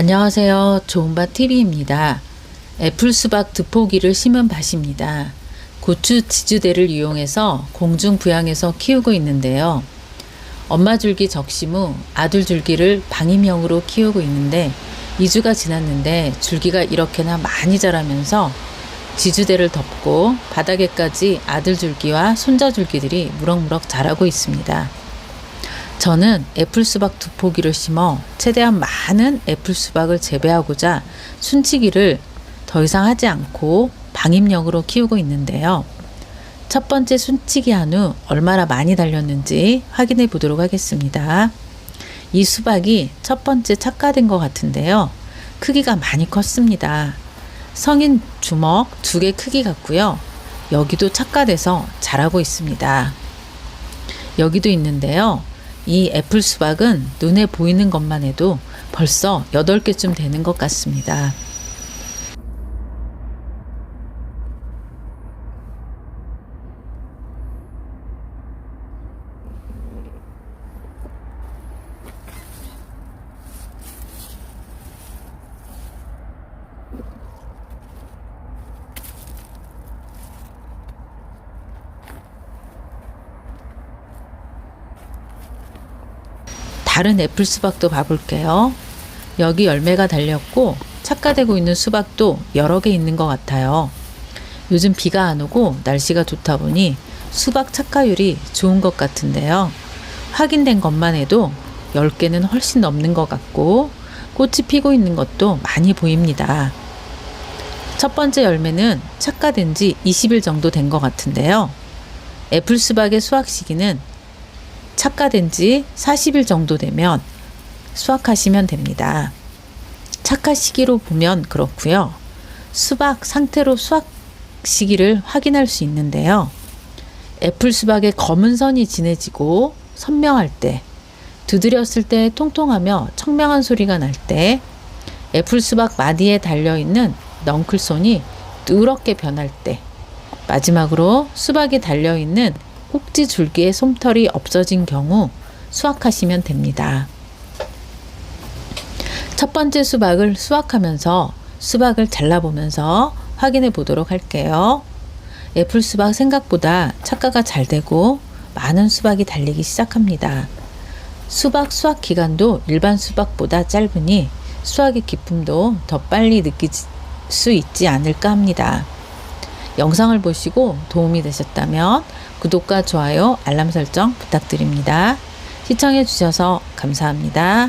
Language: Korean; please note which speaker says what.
Speaker 1: 안녕하세요. 좋은밭 TV입니다. 애플 수박 두 포기를 심은 밭입니다. 고추 지주대를 이용해서 공중 부양해서 키우고 있는데요. 엄마 줄기 적심 후 아들 줄기를 방임형으로 키우고 있는데 2주가 지났는데 줄기가 이렇게나 많이 자라면서 지주대를 덮고 바닥에까지 아들 줄기와 손자 줄기들이 무럭무럭 자라고 있습니다. 저는 애플 수박 두 포기를 심어 최대한 많은 애플 수박을 재배하고자 순치기를 더 이상 하지 않고 방임력으로 키우고 있는데요. 첫 번째 순치기 한 후 얼마나 많이 달렸는지 확인해 보도록 하겠습니다. 이 수박이 첫 번째 착화된 것 같은데요. 크기가 많이 컸습니다. 성인 주먹 두 개 크기 같고요. 여기도 착화돼서 자라고 있습니다. 여기도 있는데요. 이 애플 수박은 눈에 보이는 것만 해도 벌써 8개쯤 되는 것 같습니다. 다른 애플 수박도 봐볼게요. 여기 열매가 달렸고 착화되고 있는 수박도 여러 개 있는 것 같아요. 요즘 비가 안 오고 날씨가 좋다 보니 수박 착화율이 좋은 것 같은데요. 확인된 것만 해도 10개는 훨씬 넘는 것 같고 꽃이 피고 있는 것도 많이 보입니다. 첫 번째 열매는 착화된 지 20일 정도 된 것 같은데요. 애플 수박의 수확 시기는 착화된 지 40일 정도 되면 수확하시면 됩니다. 착화 시기로 보면 그렇고요. 수박 상태로 수확 시기를 확인할 수 있는데요. 애플 수박의 검은 선이 진해지고 선명할 때, 두드렸을 때 통통하며 청명한 소리가 날 때, 애플 수박 마디에 달려있는 넝클손이 누렇게 변할 때, 마지막으로 수박이 달려있는 꼭지 줄기의 솜털이 없어진 경우 수확하시면 됩니다. 첫 번째 수박을 수확하면서 수박을 잘라보면서 확인해 보도록 할게요. 애플 수박 생각보다 착과가 잘 되고 많은 수박이 달리기 시작합니다. 수박 수확 기간도 일반 수박보다 짧으니 수확의 기쁨도 더 빨리 느낄 수 있지 않을까 합니다. 영상을 보시고 도움이 되셨다면 구독과 좋아요, 알람 설정 부탁드립니다. 시청해 주셔서 감사합니다.